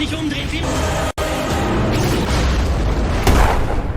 Nicht umdrehen.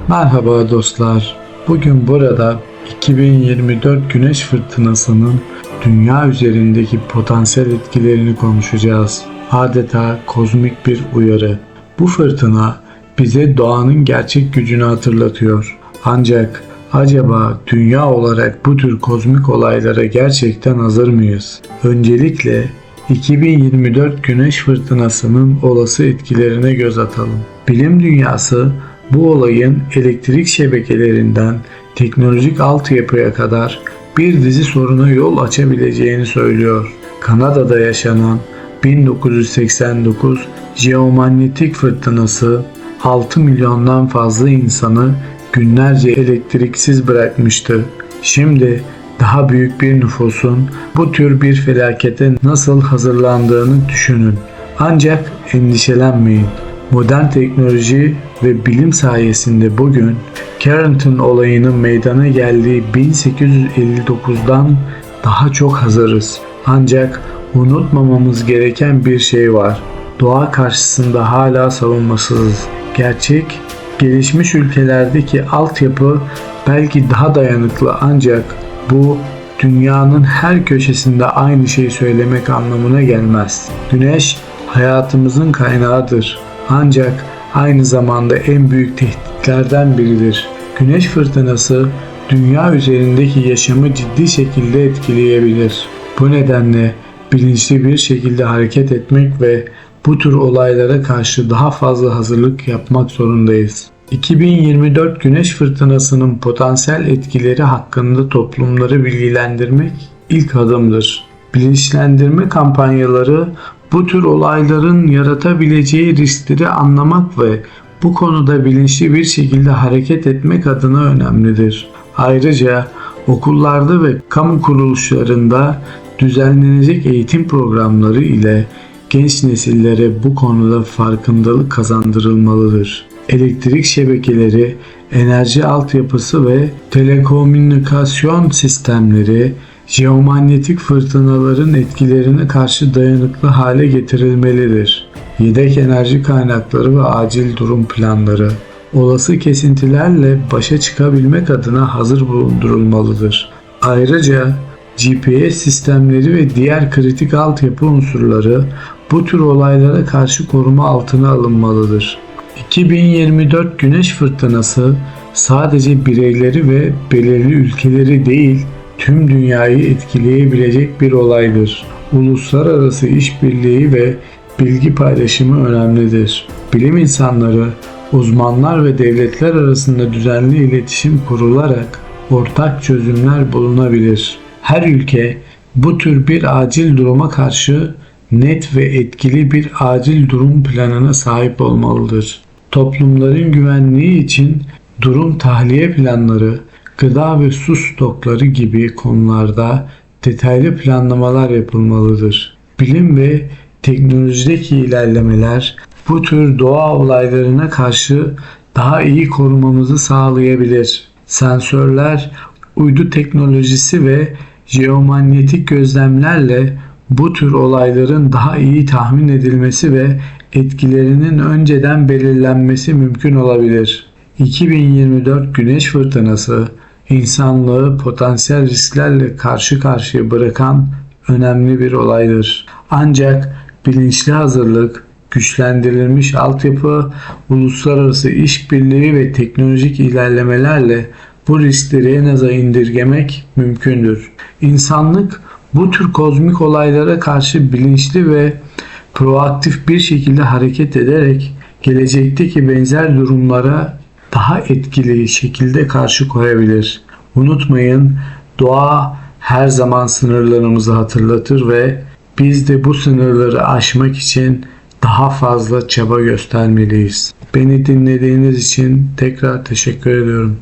Merhaba dostlar. Bugün burada 2024 güneş fırtınasının dünya üzerindeki potansiyel etkilerini konuşacağız. Adeta kozmik bir uyarı. Bu fırtına bize doğanın gerçek gücünü hatırlatıyor. Ancak acaba dünya olarak bu tür kozmik olaylara gerçekten hazır mıyız? Öncelikle 2024 güneş fırtınasının olası etkilerine göz atalım. Bilim dünyası bu olayın elektrik şebekelerinden teknolojik altyapıya kadar bir dizi soruna yol açabileceğini söylüyor. Kanada'da yaşanan 1989 jeomanyetik fırtınası 6 milyondan fazla insanı günlerce elektriksiz bırakmıştı. Şimdi daha büyük bir nüfusun bu tür bir felakete nasıl hazırlandığını düşünün. Ancak endişelenmeyin. Modern teknoloji ve bilim sayesinde bugün Carrington olayının meydana geldiği 1859'dan daha çok hazırız. Ancak unutmamamız gereken bir şey var. Doğa karşısında hala savunmasızız. Gerçek, gelişmiş ülkelerdeki altyapı belki daha dayanıklı ancak bu dünyanın her köşesinde aynı şeyi söylemek anlamına gelmez. Güneş hayatımızın kaynağıdır. Ancak aynı zamanda en büyük tehditlerden biridir. Güneş fırtınası dünya üzerindeki yaşamı ciddi şekilde etkileyebilir. Bu nedenle bilinçli bir şekilde hareket etmek ve bu tür olaylara karşı daha fazla hazırlık yapmak zorundayız. 2024 güneş fırtınasının potansiyel etkileri hakkında toplumları bilgilendirmek ilk adımdır. Bilinçlendirme kampanyaları bu tür olayların yaratabileceği riskleri anlamak ve bu konuda bilinçli bir şekilde hareket etmek adına önemlidir. Ayrıca okullarda ve kamu kuruluşlarında düzenlenecek eğitim programları ile genç nesillere bu konuda farkındalık kazandırılmalıdır. Elektrik şebekeleri, enerji altyapısı ve telekomünikasyon sistemleri jeomanyetik fırtınaların etkilerine karşı dayanıklı hale getirilmelidir. Yedek enerji kaynakları ve acil durum planları olası kesintilerle başa çıkabilmek adına hazır bulundurulmalıdır. Ayrıca GPS sistemleri ve diğer kritik altyapı unsurları bu tür olaylara karşı koruma altına alınmalıdır. 2024 güneş fırtınası sadece bireyleri ve belirli ülkeleri değil, tüm dünyayı etkileyebilecek bir olaydır. Uluslararası işbirliği ve bilgi paylaşımı önemlidir. Bilim insanları, uzmanlar ve devletler arasında düzenli iletişim kurularak ortak çözümler bulunabilir. Her ülke bu tür bir acil duruma karşı net ve etkili bir acil durum planına sahip olmalıdır. Toplumların güvenliği için durum tahliye planları, gıda ve su stokları gibi konularda detaylı planlamalar yapılmalıdır. Bilim ve teknolojideki ilerlemeler bu tür doğa olaylarına karşı daha iyi korumamızı sağlayabilir. Sensörler, uydu teknolojisi ve jeomanyetik gözlemlerle bu tür olayların daha iyi tahmin edilmesi ve etkilerinin önceden belirlenmesi mümkün olabilir. 2024 güneş fırtınası insanlığı potansiyel risklerle karşı karşıya bırakan önemli bir olaydır. Ancak bilinçli hazırlık, güçlendirilmiş altyapı, uluslararası işbirliği ve teknolojik ilerlemelerle bu riskleri en aza indirgemek mümkündür. İnsanlık bu tür kozmik olaylara karşı bilinçli ve proaktif bir şekilde hareket ederek gelecekteki benzer durumlara daha etkili şekilde karşı koyabilir. Unutmayın doğa her zaman sınırlarımızı hatırlatır ve biz de bu sınırları aşmak için daha fazla çaba göstermeliyiz. Beni dinlediğiniz için tekrar teşekkür ediyorum.